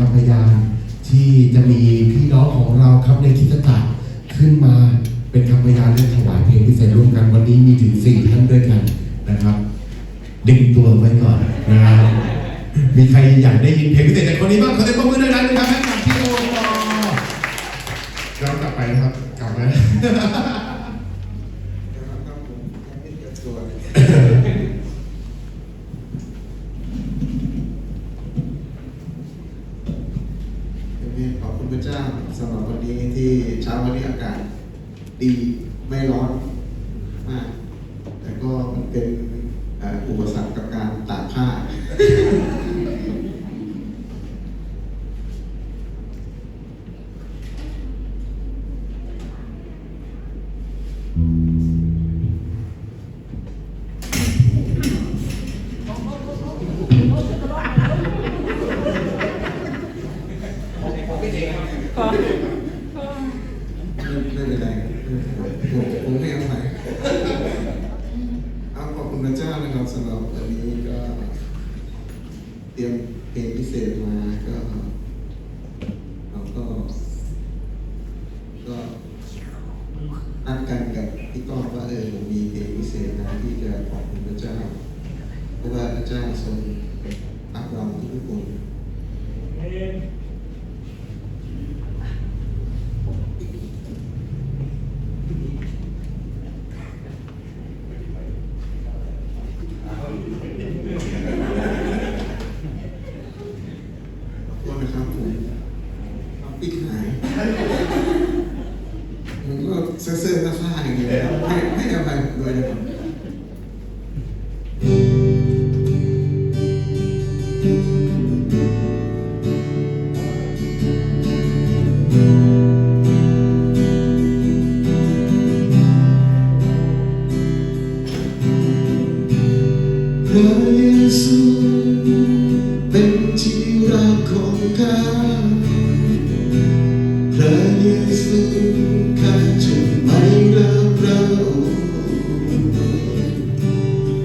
คำพยานที่จะมีพี่น้องของเราครับในคิดจักรขึ้นมาเป็นคำพยานเรื่องถวายเพลงพิเศษร่วมกันวันนี้มีถึงสี่ท่านด้วยกันนะครับดึงตัวไว้ก่อนนะครับมีใครอยากได้ยินเพลงพิเศษจากคนนี้บ้างขอเสียงปรบมือดังๆนะครับให้กับพี่โอปอย้อนกลับไปนะครับกลับมา ครับผมยังไม่เกิดตัวยังไงขอบคุณพระเจ้าสำห รับวันนี้ที่เช้าวันนี้อากาศดีไม่ร้อนมาก แต่ก็มันเป็นอุปสรรคกับการตากผ้า ไม่ไม่เป็นไรผมผมไม่เอาไหนเอาขอบคุณพระ เจ้านะครับสำหรับวันนี้ก็เตรียมเพลงพิเศษมาก็เราก็ ก็นัดกันกับพี่ก้องว่าเออผมมีเพลงพิเศษนะที่จะขอบคุณพระเจ้าเพราะว่าพระเจ้าทรงรักเราทุกคน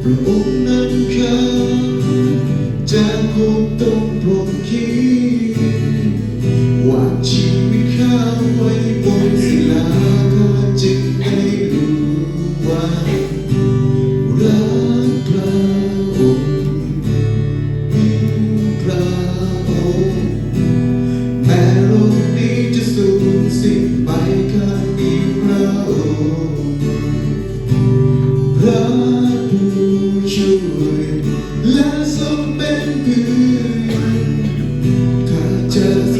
พระองค์นั้นข้าจะคงต้องปลดขีวาชีวิตข้า ข้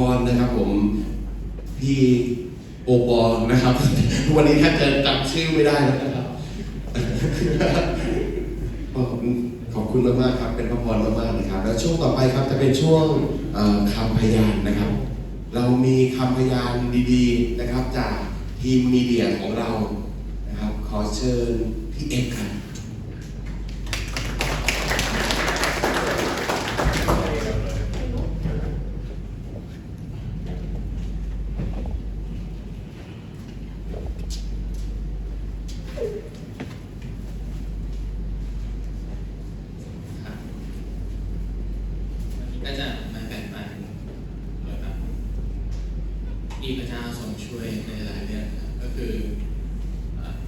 รงอวยพรนะครับผมพี่โอปอลนะครับ วันนี้แทบจะจำชื่อไม่ได้แล้วนะครับขอบคุณมากๆครับ เป็นพระพรมากๆนะครับ แล้วช่วงต่อไปครับจะเป็นช่วงคำพยานนะครับ เรามีคำพยานดีๆนะครับ จากทีมมีเดียของเรานะครับ ขอเชิญพี่เอ็กซ์ครับครับวันนี้ก็จะมาแบ่งปันเกี่ยวกับที่พระเจ้าทรงช่วย ในหลายเรื่องครับก็คือ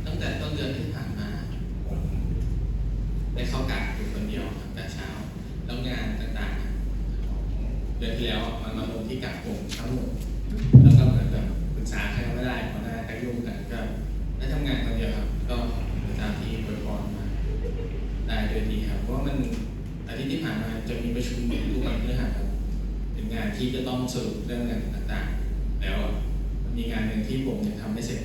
ตั้งแต่ต้นเดือนที่ผ่านมาผมได้เข้ากะอยู่คนเดียวแต่เช้าแล้วงานต่างๆ เดือนที่แล้วมันมาลงที่กะผมทั้งหมดแล้วก็เหมือนแบบปรึกษาใครก็ไม่ได้เพราะหน้าก็ยุ่งกันก็ได้ทำงานคนเดียวครับ ก็พระเจ้าที่อวยพรมาได้โดยดีครับเพราะว่ามันอาทิตย์ที่ผ่านมาจะมีประชุมทุกวันพฤหัสครับเป็นงานที่จะต้องสรุปเรื่องงานต่างๆ มีงานหนึ่งที่ผมยังทำไม่เสร็จ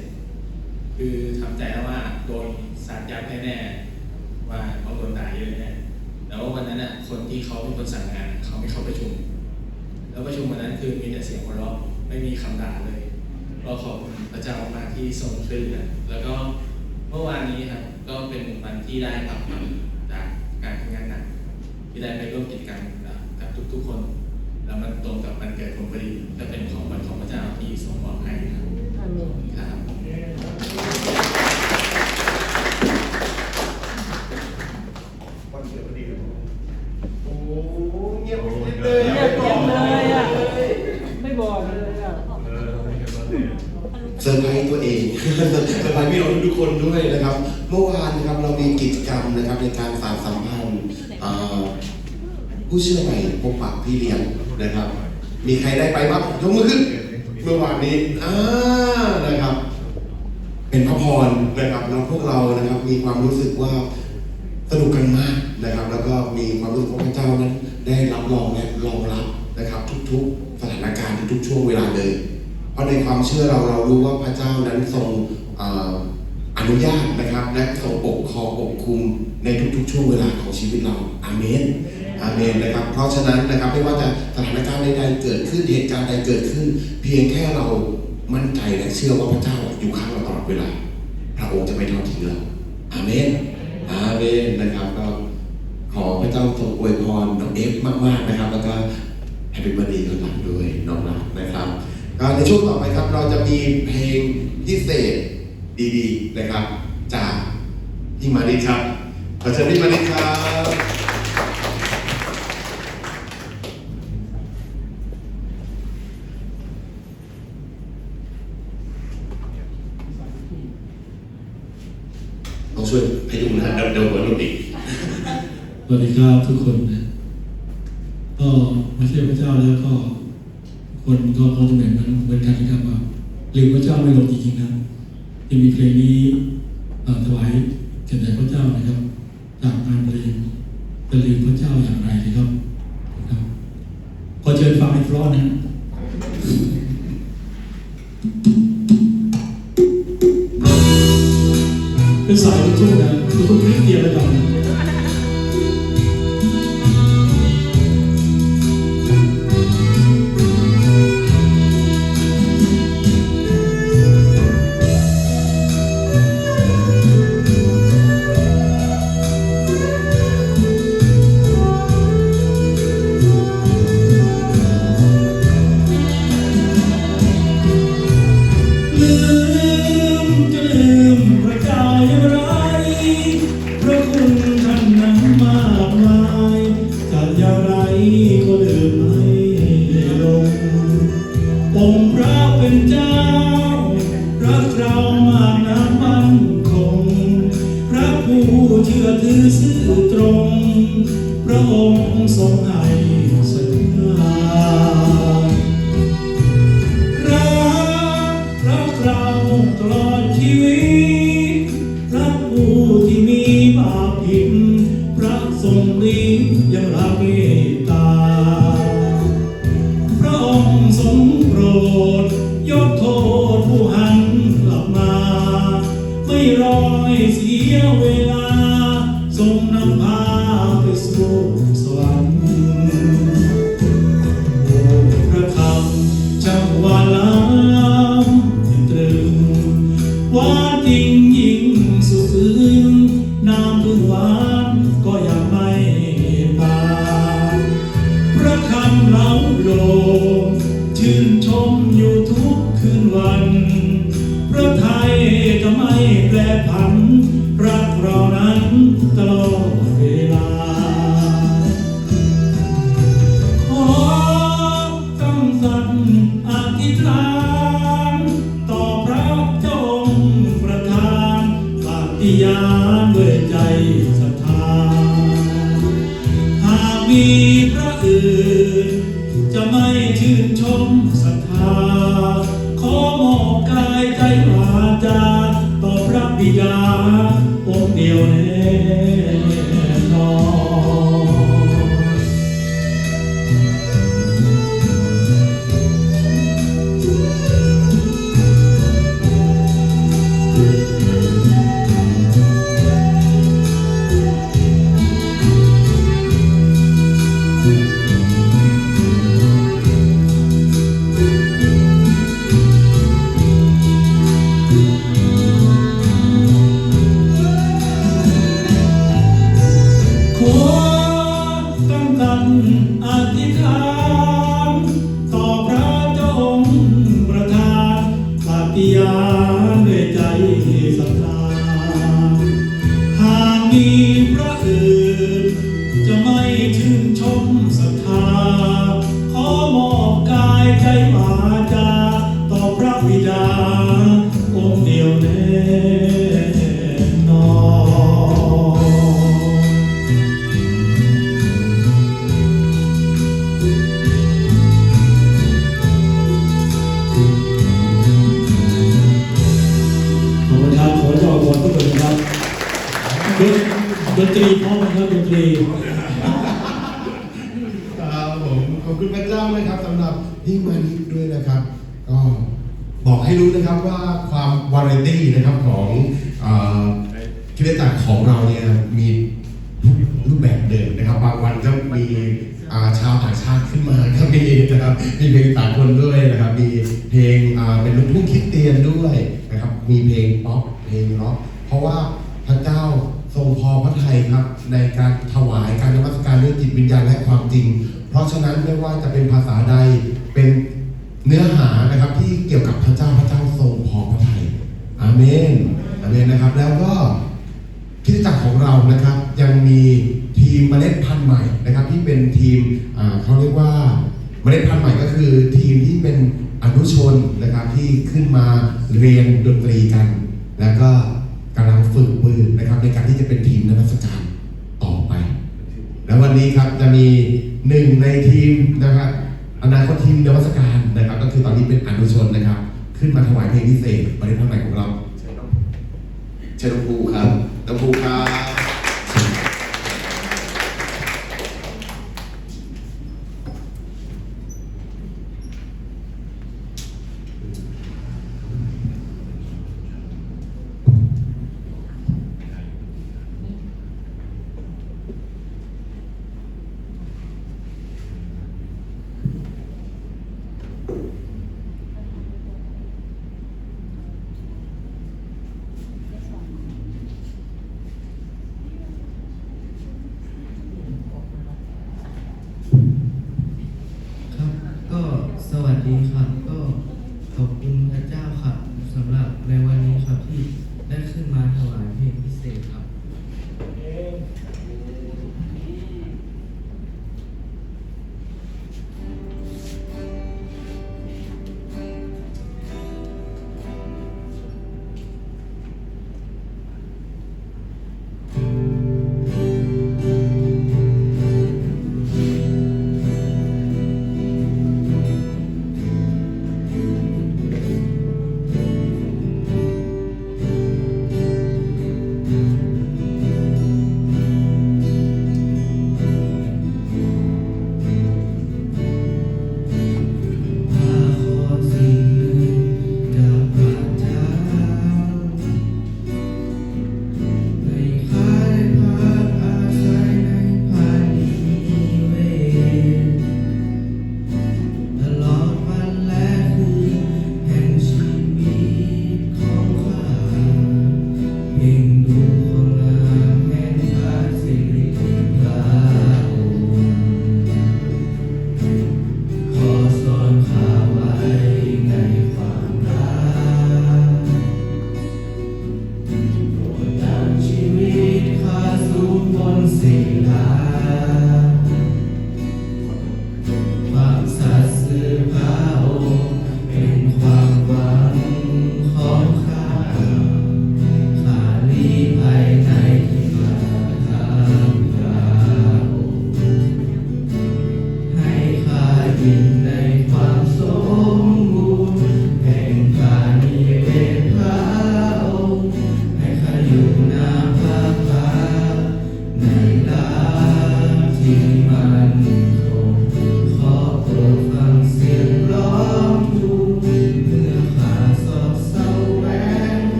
คือทำใจแล้วว่าโดนสาดยับแน่ๆว่าเขาโดนด่าเยอะแน่แล้ววันนั้นน่ะคนที่เขาเป็นคนสั่งงานเขาไม่เข้าประชุม แล้วประชุมวันนั้นคือมีแต่เสียงหัวเราะไม่มีคำด่าเลยก็ขอบคุณพระเจ้ามากที่ทรงช่วยเหลือแล้วก็เมื่อวานนี้ครับก็เป็นวันที่ได้กลับมาจากการทำงานหนักที่ได้ไปร่วมกิจกรรมกับทุกๆคน แล้วมันตรงกับวันเกิดผมพอดีก็เป็นของวันของพระเจ้าที่ทรงมอบให้ครับอาเมนครับวันเกิดพอดีเลยโอ้เงียบเลเงียบเงียบเลยอะไม่บอกเลยอะเซอร์ไพรส์ตัวเองเซอร์ไพรส์พี่น้องทุกคนด้วยนะครับ เมื่อวานนะครับเรามีกิจกรรมนะครับในการสานสัมพันธ์ผู้เชื่อใหม่พบปะพี่เลี้ยง นะครับ มีใครได้ไปบ้างยกมือขึ้นเมื่อวานนี้อ่านะครับ เป็นพระพรนะครับแล้วพวกเรานะครับมีความรู้สึกว่าสนุกกันมากนะครับ แล้วก็มีความรู้สึกว่าพระเจ้านั้น ได้รับรองและรองรับนะครับ ทุกๆสถานการณ์ทุกๆช่วงเวลาเลย เพราะในความเชื่อเราเรารู้ว่าพระเจ้านั้นทรงเอ่ออนุญาตนะครับ และทรงปกครองปกคุมในทุกๆ ช่วงเวลาของชีวิตเราอาเมน อาเมนนะครับ เพราะฉะนั้นนะครับไม่ว่าจะสถานการณ์ใดๆเกิดขึ้นเหตุการณ์ใดเกิดขึ้น เพียงแค่เรามั่นใจและเชื่อว่าพระเจ้าอยู่ข้างเราตลอดเวลา พระองค์จะไม่ทอดทิ้งเราอาเมนอาเมนนะครับก็ขอพระเจ้าทรงอวยพรน้องเอฟมากๆนะครับ แล้วก็แฮปปี้เบอร์ดีคนหลังด้วยน้องรักนะครับในช่วงต่อไปครับเราจะมีเพลงพิเศษดีๆนะครับ จากพี่มาริครับขอเชิญพี่มาริครับ ต้องช่วยพยุงนะเดี๋ยวเดี๋ยวหัวหลุดอีก สวัสดีครับ ทุกคนนะก็มาเชื่อพระเจ้าแล้วก็คนก็คงจะเหมือนกันเหมือนกันนะครับว่าลืมพระเจ้าไม่ลงจริงๆนะยังมีเพลงนี้เอ่อถวายแต่พระเจ้านะครับ จากงานเพลงจะลืมพระเจ้าอย่างไรนะครับครับขอเชิญฟังอีกรอบนะ รงลิ้ยังรักเแปรผัน รักเรานั้นตลอด ดนดนตรีพร้อมไหมครับดนตรีครับผมขอบคุณพระเจ้านะครับสำหรับพี่มานิดด้วยนะครับก็บอกให้รู้นะครับว่าความวาไรตี้นะครับของเอ่อคริสตจักรของเราเนี่ยมีรูปแบบเดิมนะครับบางวันก็มีชาวต่างชาติขึ้นมาก็มีนะครับมีเพลงต่างคนด้วยนะครับ มีเพลงเป็นลูกทุ่งคริสเตียนด้วยนะครับ มีเพลงป๊อปเพลงร็อกเพราะว่าพระเจ้า รงพอพระทัยครับในการถวายการนมัสการด้วยจิตวิญญาณและความจริง เพราะฉะนั้นไม่ว่าจะเป็นภาษาใดเป็นเนื้อหานะครับที่เกี่ยวกับพระเจ้าพระเจ้าทรงพอพระทัยอาเมนอาเมนนะครับ แล้วก็คริสตจักรของเรานะครับ ยังมีทีมเมล็ดพันธุ์ใหม่นะครับ ที่เป็นทีมเขาเรียกว่าเมล็ดพันธุ์ใหม่ก็คือทีมที่เป็นอนุชนนะครับที่ขึ้นมาเรียนดนตรีกัน แล้วก็ ฝึกมือนะครับในการที่จะเป็นทีมนมัสการต่อไป แล้ววันนี้ครับจะมีหนึ่งในทีมนะครับอนาคตทีมนวัตการนะครับ ก็คือตอนนี้เป็นอนุชนนะครับ ขึ้นมาถวายเพลงพิเศษประเด็นทางไหนของเราเชิญน้องภูครับน้องภูครับ ครับ ก็สวัสดีครับก็ขอบคุณพระเจ้าครับสำหรับในวันนี้ครับที่ได้ขึ้นมาถวายเพลงพิเศษครับ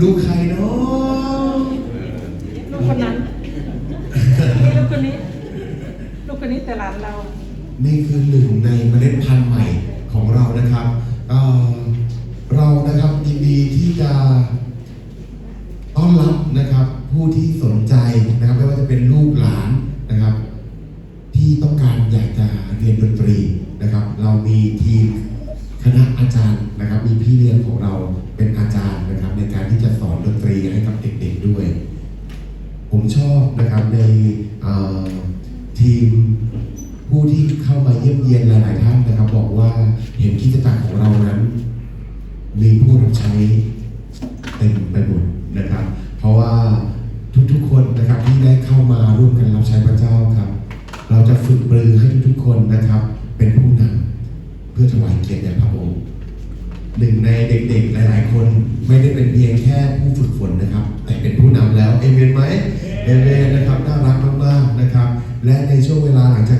ลูกใครเนาะลูกคนนั้นลูกคนนี้ ลูกคนนี้แต่หลานเรา นี่คือหนึ่งในเมล็ดพันธุ์ใหม่ของเรานะครับเอ่อ จะสอนดนตรีให้กับเด็กๆด้วย ผมชอบนะครับในทีมผู้ที่เข้ามาเยี่ยมเยียนหลายๆท่านนะครับ บอกว่าเห็นกิจการของเรานั้น มีผู้รับใช้เต็มไปหมดนะครับ เพราะว่าทุกๆคนนะครับที่ได้เข้ามาร่วมกันรับใช้พระเจ้าครับ เราจะฝึกปรือให้ทุกๆคนนะครับ เป็นผู้นำเพื่อถวายเกียรติแด่พระองค์หนึ่งในเด็กๆหลาย ๆ คน ไม่ได้เป็นเพียงแค่ผู้ฝึกฝนนะครับ แต่เป็นผู้นำแล้วเอเมนไหมเอเมนนะครับน่ารักมากๆนะครับ และในช่วง